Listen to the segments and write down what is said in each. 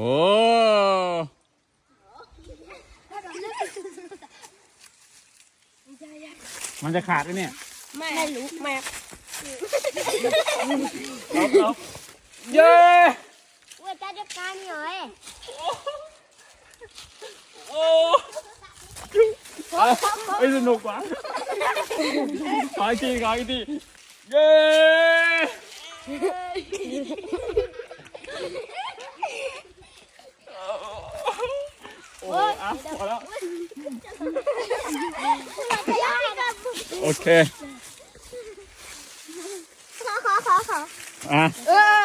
โอ้มันจะขาดไหมเนี่ยไม่รู้ไม่เย้ว่าจะจัดการหน่อยโอ้ไม่สนุกว่ะขออีกทีขออีกทีเย้ โอ้อะพอแล้วโอเคขอขอขอขออะเออ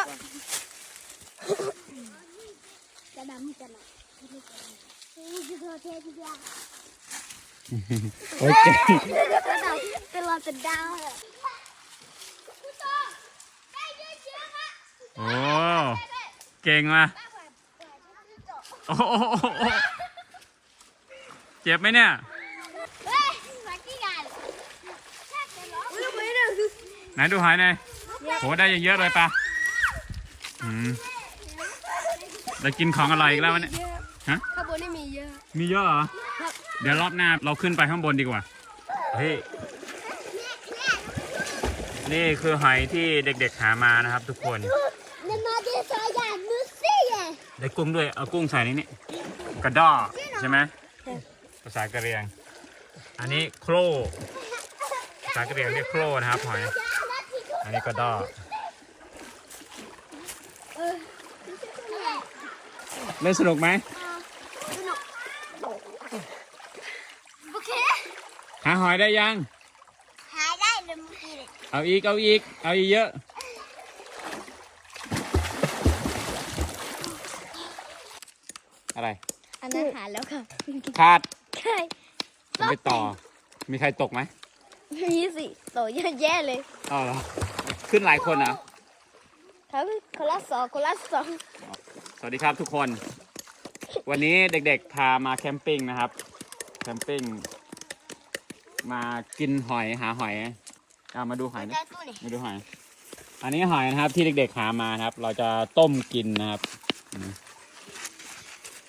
จะดำจะหนักจะโดนเททีเดียวโอเคเป็นรอเป็นดาวโอ้เก่งว่ะโอ้โห เจ็บไหมเนี่ยเฮ้ยมาที่กันอุ้ยไม่ได้ไหนดูหอยหน่อยโหได้เยอะๆเลยปะอืมได้กินของอร่อยอีกแล้ววะเนี่ยฮะ ข้างบนนี่มีเยอะ มีเยอะเหรอ เดี๋ยวรอบหน้าเราขึ้นไปข้างบนดีกว่า เฮ้ย นี่คือหอยที่เด็กๆหามานะครับทุกคนนี่มาดีสายานมือซี่ไงได้กุ้งด้วย เอากุ้งใส่ในนี่กระดอใช่ไหมภา ษากะเหรียง อันนี้โครภาษากะเหรียงเรียกโครนะครับหอย อันนี้กระดอเล่นสนุกไหมโอเคหาหอยได้ยัง หายได้เลยเมื่อกี้เลยเอาอีก เอาอีก เอาอีกเยอะ อะไร อันนั้นหาแล้วค่ะ ขาด ใช่จะไปต่อ มีใครตกไหมมีสิโตเยอะแยะเลยอ๋อเหรอขึ้นหลายคนเหรอะทั้งคนละสองคนละสองสวัสดีครับทุกคน วันนี้เด็กๆพามาแคมปิ้งนะครับ แคมปิ้ง มากินหอยหาหอยเอามาดูหอยนะได้ตู้นี่มาดูหอย อันนี้หอยนะครับที่เด็กๆหามานะครับ เราจะต้มกินนะครับอืม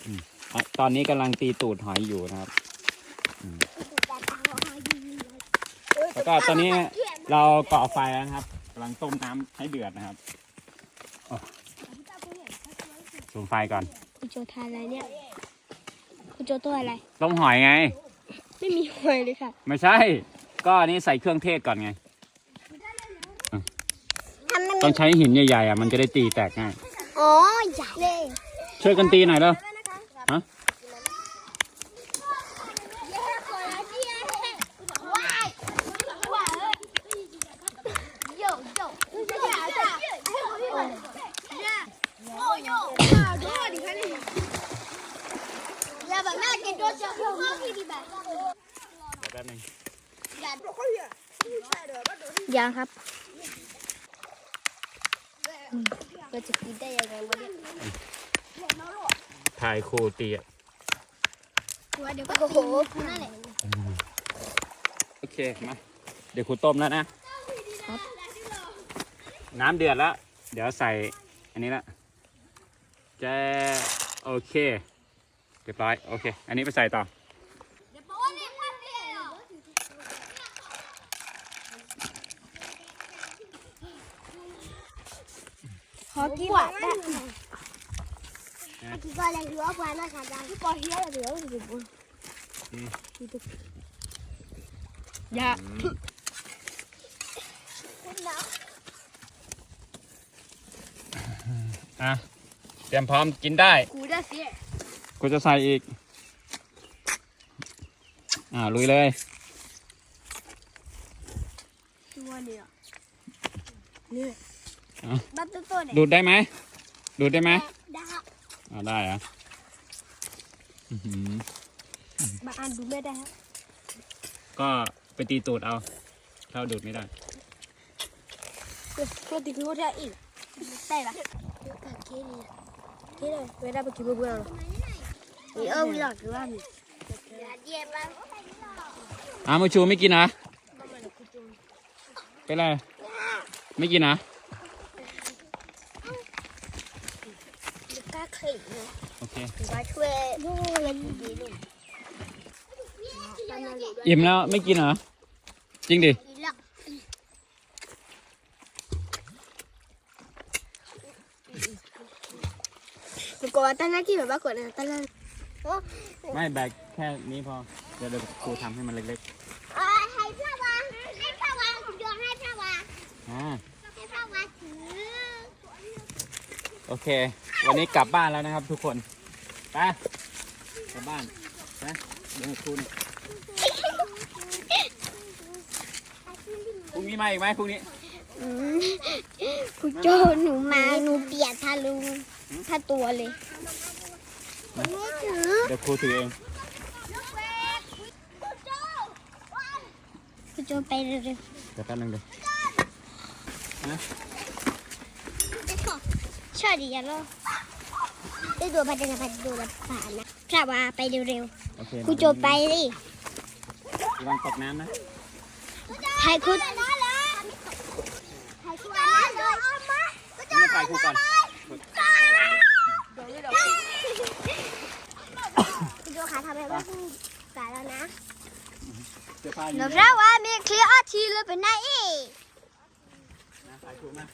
อืมอะตอนนี้กำลังตีตูดหอยอยู่นะครับ แล้วก็ตอนนี้เราก่อไฟแล้วนะครับกำลังต้มน้ำให้เดือดนะครับอ๋อสูงไฟก่อนคุณโจทานอะไรเนี่ยคุณโจตัวอะไร ต้มหอยไง ไม่มีหอยเลยค่ะ ไม่ใช่ ก็อันนี้ใส่เครื่องเทศก่อนไงทำมันต้องใช้หินใหญ่ๆอะมันจะได้ตีแตกง่าย อ๋อ ใหญ่เลย ช่วยกันตีหน่อยแล้วฮะ อย่า แบบน่ากินตัวเจ้าพ่อพี่ดีแบบแป๊บนึงยังครับเราจะกินได้ยังไงวะเนี่ยถ่ายครูตีอะเดี๋ยวก็โอ้โหนั่นแหละโอเค มา เดี๋ยวครูต้มแล้วนะ น้ำเดือดแล้ว เดี๋ยวใส่อันนี้ละ จะโอเคเรียบร้อยโอเค อันนี้ไปใส่ต่อขอกินกว่าได้กินก็อะไรถือว่าควายมาขาดดังที่ปอเฮียเหลืออยู่บนยาอะเต รียมพร้อมกินได้ กูได้เสียกูจะใส่อีก อ่าลุยเลย ตัวเนี่ยนี่อะ บัตรตัวเนี่ยดูดได้ไหมดูดได้ไหมได้อ่าได้เหรอะอื้อหือบางอันดูไม่ได้ครับก็ไปตีตูดเอาถ้าดูดไม่ได้ตัวติดคือว่าได้อีกได้ปะที่ที่เลยไม่ได้ไปกินเบื่อหรอเออวิลล์คือว่ามีเยี่ย มมากอ้าวมาชูไม่กินนะเป็นไรไม่กินนะกล้าคลิปนะโอเคมาช่วยดูแลดีลูกอิ่มแล้วไม่กินเหรอจริงดิ ดีละหนูกลัวตั้งหน้าที่แบบว่ากดนะตั้งหน้าโอ้ไม่แบกแค่นี้พอ เดี๋ยวเดี๋ยวครูทำให้มันเล็กเอ่อให้พระวางให้พระวางโยนให้พระวางๆอ่าให้พระวางถือ โอเค วันนี้กลับบ้านแล้วนะครับทุกคน ไป กลับบ้านไปเดี๋ยวครูนี่พรุ่งนี้มาอีกไหมพรุ่งนี้ อืมคุณโจหนูมาหนูเปียกทาลุง ถ้าตัวเลยไม่ถือเดี๋ยวครูถือเองคุณโจไปเร็วเดี๋ยวแป๊บนึงเดี๋ยวๆชอบดีจังเลยได้ดูพัฒนาพัฒนาดูรับผ่านนะพระวาไปเร็วโอเคๆคุณโจไปสิระวังตกน้ำนะใครคุณใครคุณนะเลยไม่ไปครูก่อน คุณโจขาทำอะไรบ้างสายแล้วนะเสื้อผ้าอยู่หนูไหนพระวามีเคลียร์อาทีเลยเป็นไงอีกนะไปครูมา